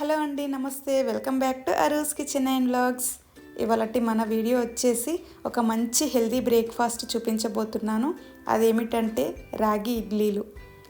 Hello అండి నమస్తే. Welcome back to Aru's kitchen and vlogs. ఇవాళటి మన వీడియో వచ్చేసి ఒక మంచి హెల్దీ బ్రేక్ఫాస్ట్ చూపించబోతున్నాను. అదేమిటంటే రాగి ఇడ్లీలు.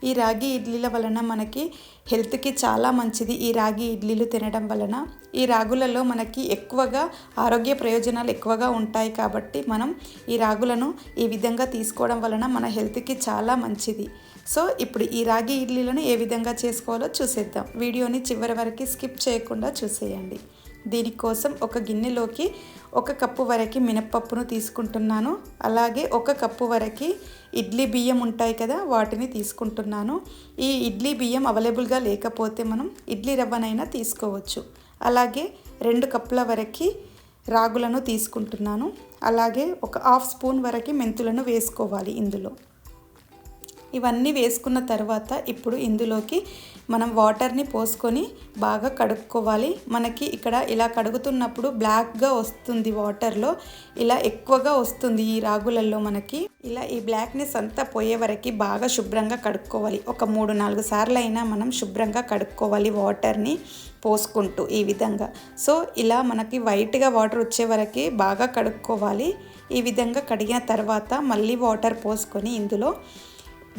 ఈ రాగి ఇడ్లీల వలన మనకి హెల్త్కి చాలా మంచిది. ఈ రాగి ఇడ్లీలు తినడం వలన ఈ రాగులలో మనకి ఎక్కువగా ఆరోగ్య ప్రయోజనాలు ఎక్కువగా ఉంటాయి కాబట్టి మనం ఈ రాగులను ఈ విధంగా తీసుకోవడం వలన మన హెల్త్కి చాలా మంచిది. సో ఇప్పుడు ఈ రాగి ఇడ్లీలను ఏ విధంగా చేసుకోవాలో చూసేద్దాం. వీడియోని చివరి వరకు స్కిప్ చేయకుండా చూసేయండి. దీనికోసం ఒక గిన్నెలోకి ఒక కప్పు వరకు మినప్పప్పును తీసుకుంటున్నాను. అలాగే ఒక కప్పు వరకు ఇడ్లీ బియ్యం ఉంటాయి కదా వాటిని తీసుకుంటున్నాను. ఈ ఇడ్లీ బియ్యం అవైలబుల్గా లేకపోతే మనం ఇడ్లీ రవ్వనైనా తీసుకోవచ్చు. అలాగే రెండు కప్పుల వరకు రాగులను తీసుకుంటున్నాను. అలాగే ఒక హాఫ్ స్పూన్ వరకు మెంతులను వేసుకోవాలి ఇందులో. ఇవన్నీ వేసుకున్న తర్వాత ఇప్పుడు ఇందులోకి మనం వాటర్ని పోసుకొని బాగా కడుక్కోవాలి. మనకి ఇక్కడ ఇలా కడుగుతున్నప్పుడు బ్లాక్గా వస్తుంది వాటర్లో. ఇలా ఎక్కువగా వస్తుంది ఈ రాగులల్లో మనకి. ఇలా ఈ బ్లాక్నెస్ అంతా పోయే వరకు బాగా శుభ్రంగా కడుక్కోవాలి. ఒక మూడు నాలుగు సార్లు అయినా మనం శుభ్రంగా కడుక్కోవాలి వాటర్ని పోసుకుంటూ ఈ విధంగా. సో ఇలా మనకి వైట్గా వాటర్ వచ్చే వరకు బాగా కడుక్కోవాలి. ఈ విధంగా కడిగిన తర్వాత మళ్ళీ వాటర్ పోసుకొని ఇందులో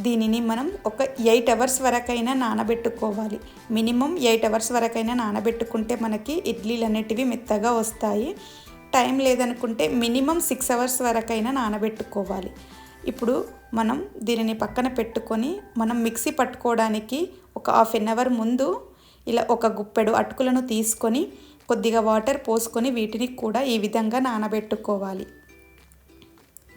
దీనిని మనం ఒక ఎయిట్ అవర్స్ వరకైనా నానబెట్టుకోవాలి. మినిమం ఎయిట్ అవర్స్ వరకైనా నానబెట్టుకుంటే మనకి ఇడ్లీలు అనేటివి మెత్తగా వస్తాయి. టైం లేదనుకుంటే మినిమం సిక్స్ అవర్స్ వరకైనా నానబెట్టుకోవాలి. ఇప్పుడు మనం దీనిని పక్కన పెట్టుకొని మనం మిక్సీ పట్టుకోవడానికి ఒక హాఫ్ ఎన్ అవర్ ముందు ఇలా ఒక గుప్పెడు అటుకులను తీసుకొని కొద్దిగా వాటర్ పోసుకొని వీటిని కూడా ఈ విధంగా నానబెట్టుకోవాలి.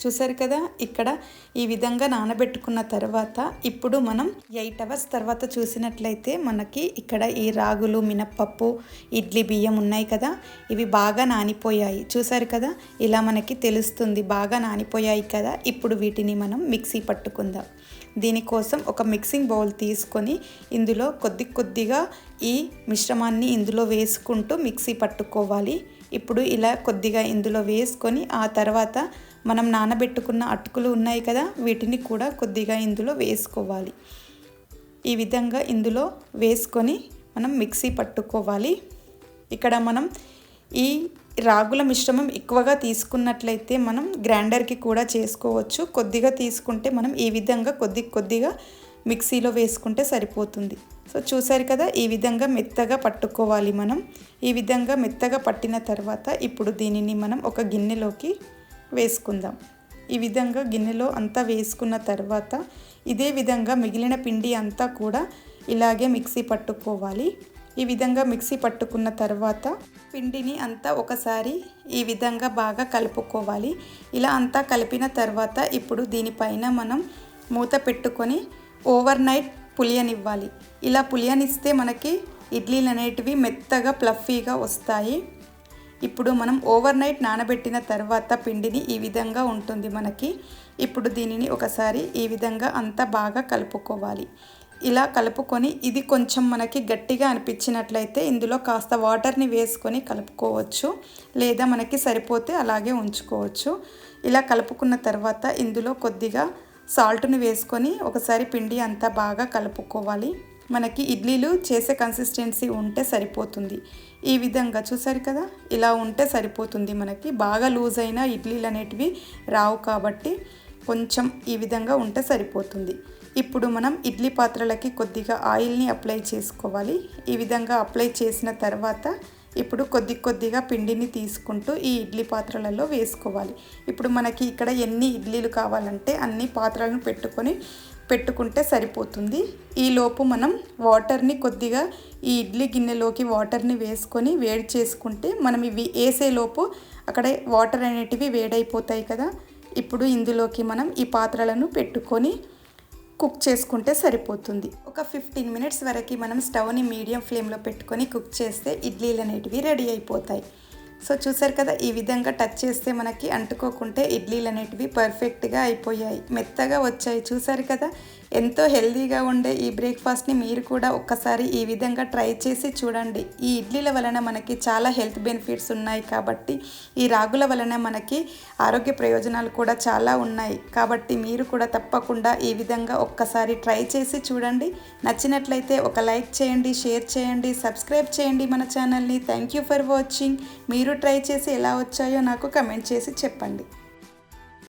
చూసారు కదా? ఇక్కడ ఈ విధంగా నానబెట్టుకున్న తర్వాత ఇప్పుడు మనం ఎయిట్ అవర్స్ తర్వాత చూసినట్లయితే మనకి ఇక్కడ ఈ రాగులు మినప్పప్పు ఇడ్లీ బియ్యం ఉన్నాయి కదా? ఇవి బాగా నానిపోయాయి. చూసారు కదా? ఇలా మనకి తెలుస్తుంది బాగా నానిపోయాయి కదా? ఇప్పుడు వీటిని మనం మిక్సీ పట్టుకుందాం. దీనికోసం ఒక మిక్సింగ్ బౌల్ తీసుకొని ఇందులో కొద్ది కొద్దిగా ఈ మిశ్రమాన్ని ఇందులో వేసుకుంటూ మిక్సీ పట్టుకోవాలి. ఇప్పుడు ఇలా కొద్దిగా ఇందులో వేసుకొని ఆ తర్వాత మనం నానబెట్టుకున్న అటుకులు ఉన్నాయి కదా వీటిని కూడా కొద్దిగా ఇందులో వేసుకోవాలి. ఈ విధంగా ఇందులో వేసుకొని మనం మిక్సీ పట్టుకోవాలి. ఇక్కడ మనం ఈ రాగుల మిశ్రమం ఎక్కువగా తీసుకున్నట్లయితే మనం గ్రైండర్కి కూడా చేసుకోవచ్చు. కొద్దిగా తీసుకుంటే మనం ఈ విధంగా కొద్ది కొద్దిగా మిక్సీలో వేసుకుంటే సరిపోతుంది. సో చూసారు కదా ఈ విధంగా మెత్తగా పట్టుకోవాలి మనం. ఈ విధంగా మెత్తగా పట్టిన తర్వాత ఇప్పుడు దీనిని మనం ఒక గిన్నెలోకి వేసుకుందాం. ఈ విధంగా గిన్నెలో అంతా వేసుకున్న తర్వాత ఇదే విధంగా మిగిలిన పిండి అంతా కూడా ఇలాగే మిక్సీ పట్టుకోవాలి. ఈ విధంగా మిక్సీ పట్టుకున్న తర్వాత పిండిని అంతా ఒకసారి ఈ విధంగా బాగా కలుపుకోవాలి. ఇలా అంతా కలిపిన తర్వాత ఇప్పుడు దీనిపైన మనం మూత పెట్టుకొని ఓవర్ నైట్ పులియనివ్వాలి. ఇలా పులియనిస్తే మనకి ఇడ్లీలు అనేటివి మెత్తగా ప్లఫీగా వస్తాయి. ఇప్పుడు మనం ఓవర్ నైట్ నానబెట్టిన తర్వాత పిండిని ఈ విధంగా ఉంటుంది మనకి. ఇప్పుడు దీనిని ఒకసారి ఈ విధంగా అంతా బాగా కలుపుకోవాలి. ఇలా కలుపుకొని ఇది కొంచెం మనకి గట్టిగా అనిపించినట్లయితే ఇందులో కాస్త వాటర్ని వేసుకొని కలుపుకోవచ్చు. లేదా మనకి సరిపోతే అలాగే ఉంచుకోవచ్చు. ఇలా కలుపుకున్న తర్వాత ఇందులో కొద్దిగా సాల్ట్ని వేసుకొని ఒకసారి పిండి అంతా బాగా కలుపుకోవాలి. మనకి ఇడ్లీలు చేసే కన్సిస్టెన్సీ ఉంటే సరిపోతుంది. ఈ విధంగా చూసారు కదా? ఇలా ఉంటే సరిపోతుంది మనకి. బాగా లూజ్ అయిన ఇడ్లీలు అనేటివి రావు కాబట్టి కొంచెం ఈ విధంగా ఉంటే సరిపోతుంది. ఇప్పుడు మనం ఇడ్లీ పాత్రలకి కొద్దిగా ఆయిల్ని అప్లై చేసుకోవాలి. ఈ విధంగా అప్లై చేసిన తర్వాత ఇప్పుడు కొద్ది కొద్దిగా పిండిని తీసుకుంటూ ఈ ఇడ్లీ పాత్రలలో వేసుకోవాలి. ఇప్పుడు మనకి ఇక్కడ ఎన్ని ఇడ్లీలు కావాలంటే అన్ని పాత్రలను పెట్టుకొని పెట్టుకుంటే సరిపోతుంది. ఈలోపు మనం వాటర్ని కొద్దిగా ఈ ఇడ్లీ గిన్నెలోకి వాటర్ని వేసుకొని వేడి చేసుకుంటే మనం ఇవి వేసేలోపు అక్కడ వాటర్ అనేటివి వేడైపోతాయి కదా. ఇప్పుడు ఇందులోకి మనం ఈ పాత్రలను పెట్టుకొని కుక్ చేసుకుంటే సరిపోతుంది. ఒక ఫిఫ్టీన్ మినిట్స్ వరకు మనం స్టవ్ని మీడియం ఫ్లేమ్లో పెట్టుకొని కుక్ చేస్తే ఇడ్లీలు అనేటివి రెడీ అయిపోతాయి. సో చూసారు కదా ఈ విధంగా టచ్ చేస్తే మనకి అంటుకోకుంటే ఇడ్లీలు అనేటివి పర్ఫెక్ట్గా అయిపోయాయి. మెత్తగా వచ్చాయి. చూసారు కదా ఎంతో హెల్తీగా ఉండే ఈ బ్రేక్ఫాస్ట్ని మీరు కూడా ఒక్కసారి ఈ విధంగా ట్రై చేసి చూడండి. ఈ ఇడ్లీల వలన మనకి చాలా హెల్త్ బెనిఫిట్స్ ఉన్నాయి కాబట్టి ఈ రాగుల వలన మనకి ఆరోగ్య ప్రయోజనాలు కూడా చాలా ఉన్నాయి. కాబట్టి మీరు కూడా తప్పకుండా ఈ విధంగా ఒక్కసారి ట్రై చేసి చూడండి. నచ్చినట్లయితే ఒక లైక్ చేయండి షేర్ చేయండి సబ్స్క్రైబ్ చేయండి మన ఛానల్ని థ్యాంక్ యూ ఫర్ వాచింగ్ మీరు మీరు ట్రై చేసి ఎలా వచ్చాయో నాకు కమెంట్ చేసి చెప్పండి.